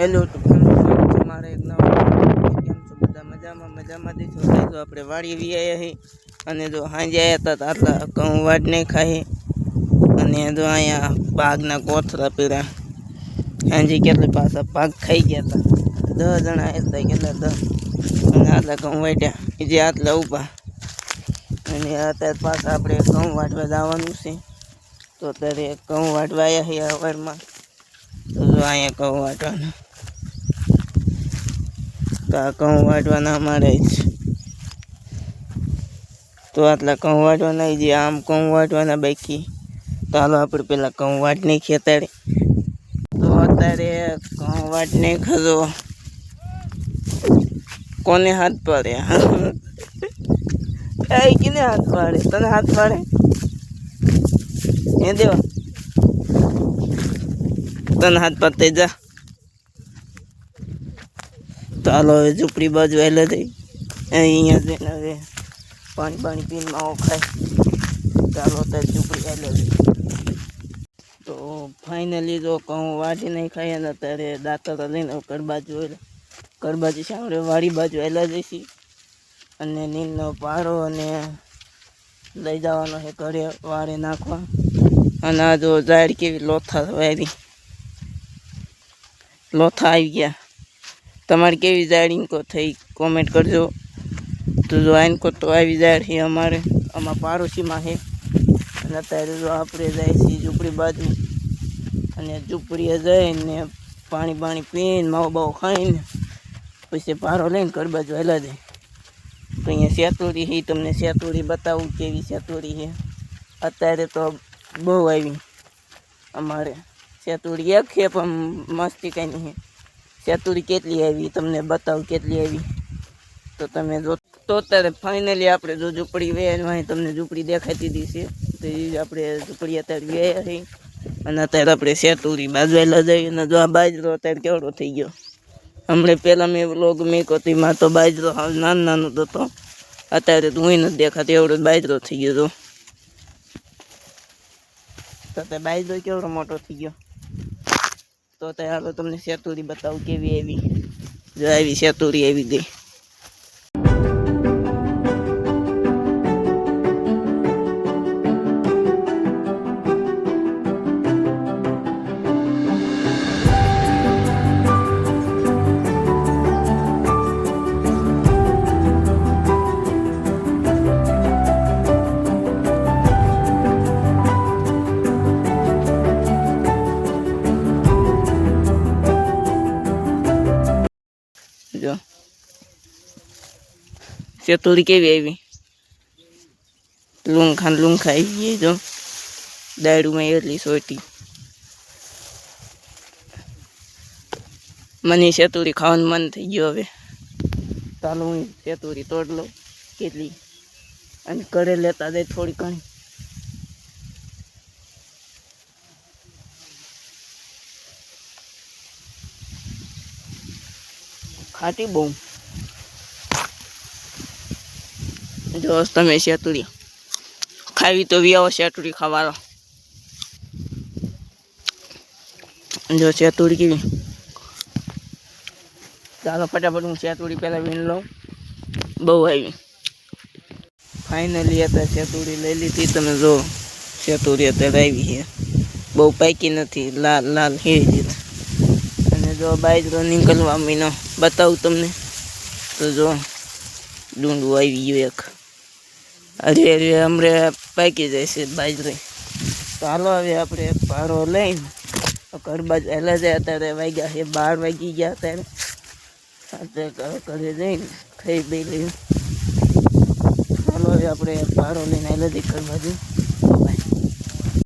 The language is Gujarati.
હેલો તો મારે એક નવા કેમ છો. બધા મજામાં મજામાં દેશો તો આપણે વાળી વી આવ્યા અને જો સાંજે આવ્યા હતા આટલા ઘઉં વાટ નહીં ખાઈ અને જો અહીંયા પાકના કોથરા પીરા. સાંજે કેટલી પાછા પાક ખાઈ ગયા હતા દસ જણા હતા કેટલા દસ અને આટલા ઘઉં વાટ્યા. જે આટલા ઊભા. અને અત્યારે પાછા આપણે ઘઉં વાટવા જવાનું છે. તો અત્યારે ઘઉં વાટવા આવ્યા છીએ સવારમાં તો જો અહીંયા ઘઉં વાટવાના. આ ઘઉં વાટવાના અમારે જ. તો આટલા ઘઉં વાટવાના જે આમ ઘઉં વાટવાના બાકી. તો હાલો આપણે ઘઉં વાટ નહીં ખેતાડે તો અત્યારે ઘઉં નહીં ખરો કોને હાથ પાડે? એ કિને હાથ પાડે? તને હાથ પાડે? એ દેવા. તને હાથ પાડતે જા. તો હાલો હવે ઝૂંપડી બાજુ આવેલા થઈ અહીંયા જઈને હવે પાણી પાણી પીને માવો ખાય. ચાલો ત્યારે ઝૂંપડી જઈ. તો ફાઇનલી જો કહું વાટી નહીં ખાઈ અને અત્યારે દાંતર લઈને હવે કડ બાજુ કડ બાજુ સામે વાડી બાજુ આવેલા જઈશી અને નીંદનો પારો અને લઈ જવાનો છે ઘરે વારે નાખવા. અને આ જો ઝાડ કેવી લોથા વાવી લોથા આવી ગયા. તમારે કેવી ઝાડ ઇન્કો થઈ કોમેન્ટ કરજો. તો જો આ ઇન્કો તો આવી ઝાડ છે અમારે. આમાં પાડોશીમાં છે. અને અત્યારે જો આપણે જાય છીએ ઝૂંપડી બાજુ. અને ઝૂંપડીએ જઈને પાણી પાણી પીને માવો બાવો ખાઈને પછી પારો લઈને ઘર બાજુ હેલા જાય. તો અહીંયા સેતુરી છે, તમને સેતુરી બતાવું કેવી સેતુરી છે. અત્યારે તો બહુ આવી. અમારે સેતુરી એક છે, પણ મસ્તી કંઈ નહીં. સેતુરી કેટલી આવી? તમને બતાવું, કેટલી આવી? તો તમે જો, તો અત્યારે ફાઇનલી આપણે જો ઝૂંપડી વેચવાની તમને ઝૂંપડી દેખાતી દીધી તો એ આપણે ઝૂંપડી અત્યારે વેયા છે. અને અત્યારે આપણે સેતુરી બાજવેલા જઈએ અને જો આ બાજરો અત્યારે કેવડો થઈ ગયો. હમણાં પહેલાં મેં લોગ મેક હતી માં તો બાજરો હાવ નાનો નાનો હતો અત્યારે તો હું નથી દેખાતો, એવડો બાજરો થઈ ગયો તો તે બાજરો કેવડો મોટો થઈ ગયો? તો અત્યારે તમને સેતુરી બતાવું કેવી એવી જો આવી સેતુરી એવી ગઈ. સેતુરી કેવી આવી લુંખા લુંખા આવી ગઈ જો દારૂમાં એટલી સોટી મને સેતુરી ખાવાનું મન થઈ ગયું હવે ચાલો હું સેતુરી તોડ લઉં કેટલી અને ઘરે લેતા જાય થોડી ઘણી ખાટી બહુ જો તમે શેતુરી ખાવી તો વ્યાવો શેતુરી ખાવાનો. જો શેતુરી કેવી. ચાલો ફટાફટ હું શેતુરી પહેલાં વીણ લઉં. બહુ આવી. ફાઇનલી અત્યારે શેતુરી લઈ લીધી. તમે જો શેતુરી અત્યારે આવી છે. બહુ પાકી નથી. લાલ લાલ હેરી અને જો બાજરો નીકળવા મહિનો બતાવું તમને. તો જો ડુંડું આવી ગયું એક. હરે હરે હમરે પાકી જાય છે બાજરી. તો હાલો હવે આપણે પારો લઈને ઘર બાજુ હેલા જાય અત્યારે વાગ્યા છે બાર વાગી ગયા અત્યારે અત્યારે ઘરે જઈને ખાઈ દઈ લઈએ. હાલો હવે આપણે પારો લઈને હેલા જઈ ઘર બાજુ